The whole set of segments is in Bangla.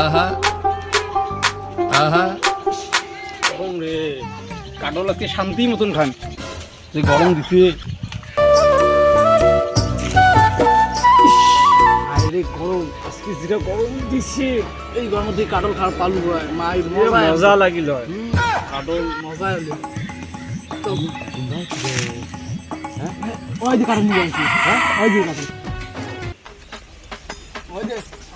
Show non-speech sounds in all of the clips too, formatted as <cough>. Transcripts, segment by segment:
আহা। আহা। গরম রে। কাঠল আজকে শান্তি মতন খান। যে গরম দিছে। আরে গরম আজকে যেটা গরম দিছে। এই গরম দিয়ে কাঠল খাওয়ার পালু হয় মাই মজা লাগিল। হয় কাঠল মজা হলো তো হ্যাঁ? ওই যে কাঠল নিয়ে আসছি হ্যাঁ? ওই যে কাঠল। ওই যে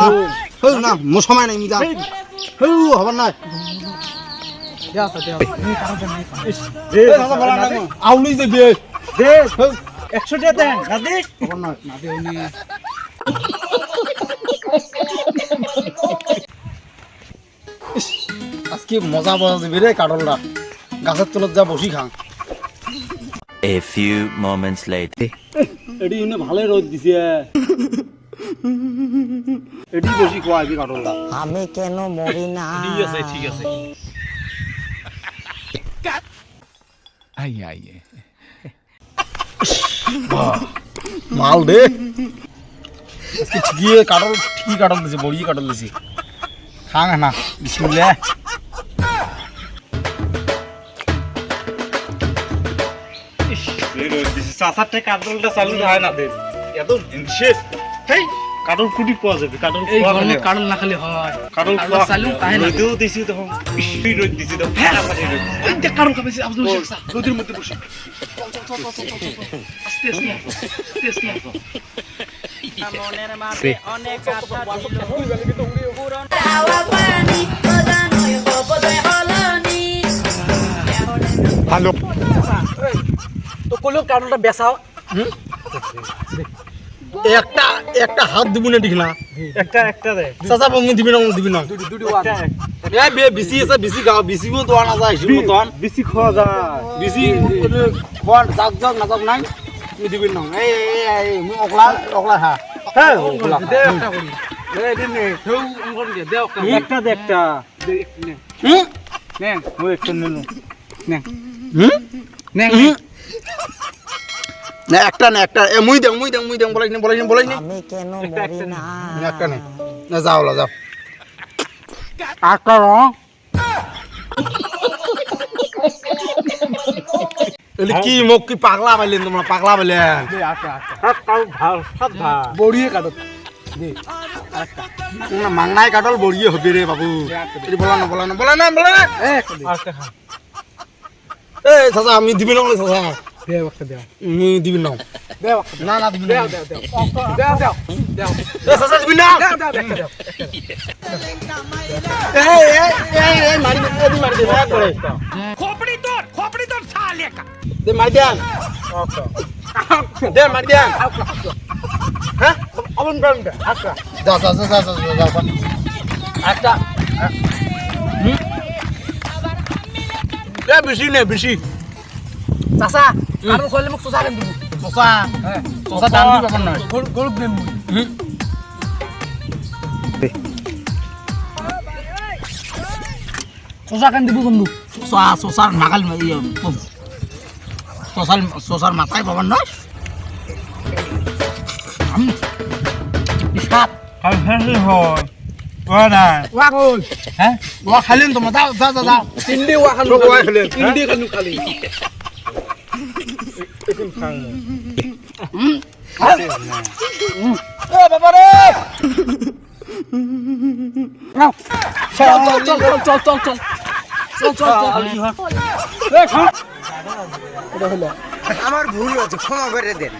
না হেই না মো সময় নাই মিদা হেই হবার না আউলি দেবে দে একশো টাকা দেন না দে না না আজকে মজা মজা দিবি রে কাটলটা গাছের তলত যা বসি খাং। A few moments later. এটি এনে ভালো রোদ দিছে। <laughs> এটি বসি খোয়া আবি কাটলটা আমি কেন মরি না? ঠিক আছে ঠিক আছে। আইয়ে আইয়ে মাল দে। আজকে ঠিকই কাটল ঠিকই কাটল দিছে বড়ি কাটল দিছে। খাং না বিসমিল্লাহ চাচারটা কাটলটা চালু হয় না দেন এত হেই! কাটল কুটি পাওয়া যাবে কাটল এই গরমে কাটল না খালি হয়। কাটল চালু তাই না রোদেও দিছি তখন বৃষ্টি রোদ দিছি তখন ফেলা পানি রোদ। এই যে কাটল খাবে আব্দুল শেখ রোদের মধ্যে বসে। আস্তে আস্তে আস্তে আস্তে। মনের মাঝে অনেক আশা ছিল holoni. তো কইলো কাটলটা বেচাও একটা একটা হাত দিব না ঠিক না একটা একটা দে চাচা আমি দিবি না দিবি না দুটি দুটি ওয়ান এই বে বেশি আছে বেশি গাও বেশিও দোয়া না যায় হিসেবে মতন বেশি খাওয়া যায় বেশি খোয়ার যাক যাক না যাক নাই তুমি দিবি না এই এই এই মুই অকলা অকলা হা হ্যাঁ অকলা দে একটা করি এই দিন নে কেউ দে দে একটা একটা দে একটা দে নে হুম নে ওই একটা নে নে হুম নে না একটা না একটা। এ মুই দেং মুই দেং মুই দেং বলাই নি বলাই নি বলাই নি। আমি কেন মরি না? একটা নে। না যাও লা যাও। একটা রং এলি কি মোক কি পাগলা পাইলেন তোমরা পাগলা পাইলেন? দে একটা একটা কাউ ভালো সব ভালো বড়িয়ে আরেকটা। না মাংনাই কাটল বড়িয়ে হবে রে বাবু। বলা না বলা না বলা না বলা না। এ চাচা আমি দিবি না চাচা। দেও একটা দেও। দিবি না দেও না না দিবি না। দেও দেও দেও। দেও দেও এ সাসা দিবি না? দেও দেও দেও দেও। এই এই এই এই মারি দি মারি দি না করে। খোপড়ি তোর খোপড়ি তোর শালে কা দে মারি দেন দে মারি দেন হ্যাঁ? অমন গরম দে আচ্ছা দাও দাও দাও দাও দাও আচ্ছা হুম? বেশি নে বেশি। চাচা কারণ কইলে মোক চোচা কেন চচা? চোচা চোচা। দাম দিব কোন নয় গরুক দেম মই। চোচা কেন দিব কোন চোচা চোচার নাগাল চোচার ইয়ে, চোচার মাথায় পাবেন নয় সাত হয়। খালেন তো খালি। খালু খালি এ বাবা রে চল চল চল চল চল চল চল চল চল আমার ভুল হচ্ছে ক্ষমা করে দেন